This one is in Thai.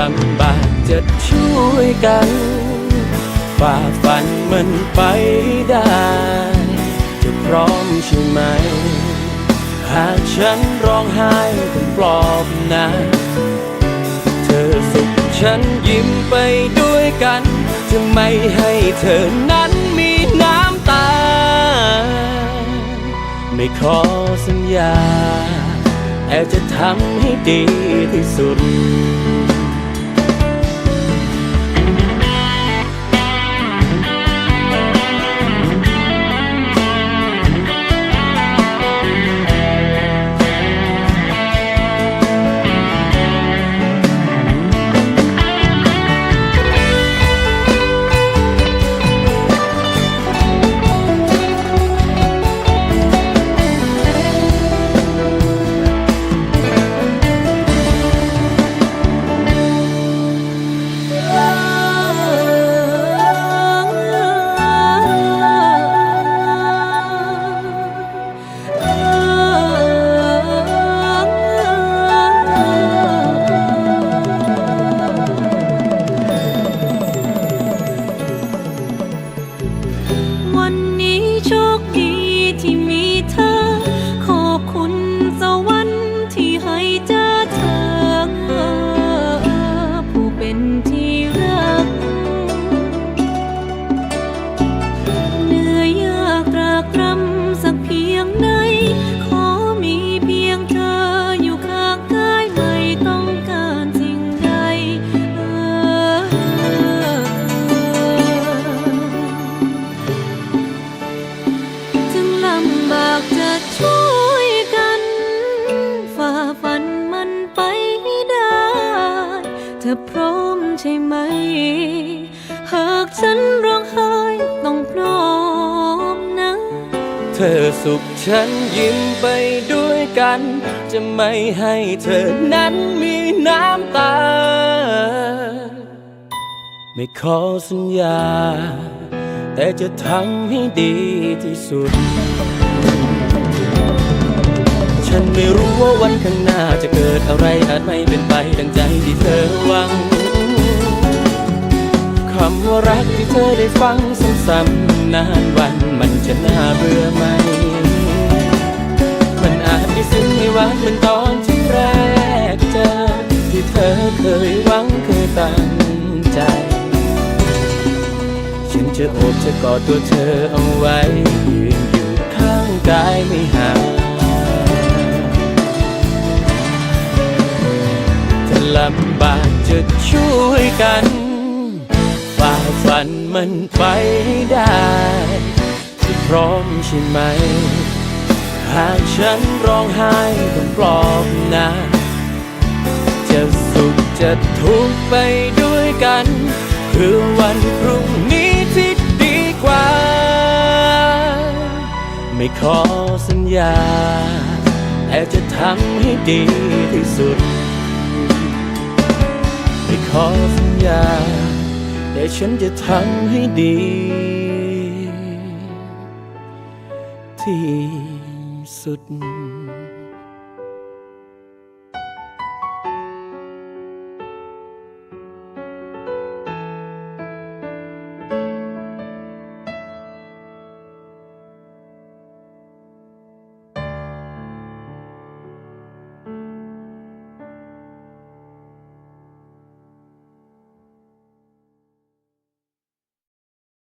ลำบากจะช่วยกันฝ่าฟันมันไปได้ จะพร้อมใช่ไหม หากฉันร้องไห้ต้องปลอบนะเธอสุขฉันยิ้มไปด้วยกัน จะไม่ให้เธอนั้นมีน้ำตา ไม่ขอสัญญาแต่จะทำให้ดีที่สุด อพร้อมใช่ไหม หากฉันร้องไห้ต้องพร้อมนะ เธอสุขฉันยิ้มไปด้วยกัน จะไม่ให้เธอนั้นมีน้ำตา ไม่ขอสัญญา แต่จะทำให้ดีที่สุด นไม่รู้ว่าวันข้างหน้าจะเกิดอะไรอาจไม่เป็นไปดังใจที่เธอหวังคำว่ารักที่เธอได้ฟังซ้ำๆนานวันมันจะน่าเบื่อไหม มันอาจไม่ซึ้งไม่หวานเหมือนตอนที่แรกเจอ ที่เธอเคยหวังเคยตั้งใจ ฉันจะโอบจะกอดตัวเธอเอาไว้ยืนอยู่ข้างกายไม่ห่างำบากจะช่วยกัน ฝ่าฟันมันไปได้ที่พร้อมใช่ไหม หากฉันร้องไห้ต้องปลอบนะ จะสุขจะทุกข์ไปด้วยกันเพื่อวันพรุ่งนี้ที่ดีกว่า ไม่ขอสัญญาแต่จะทำให้ดีที่สุด ขอสัญญาแต่ฉันจะทำให้ดี ที่สุด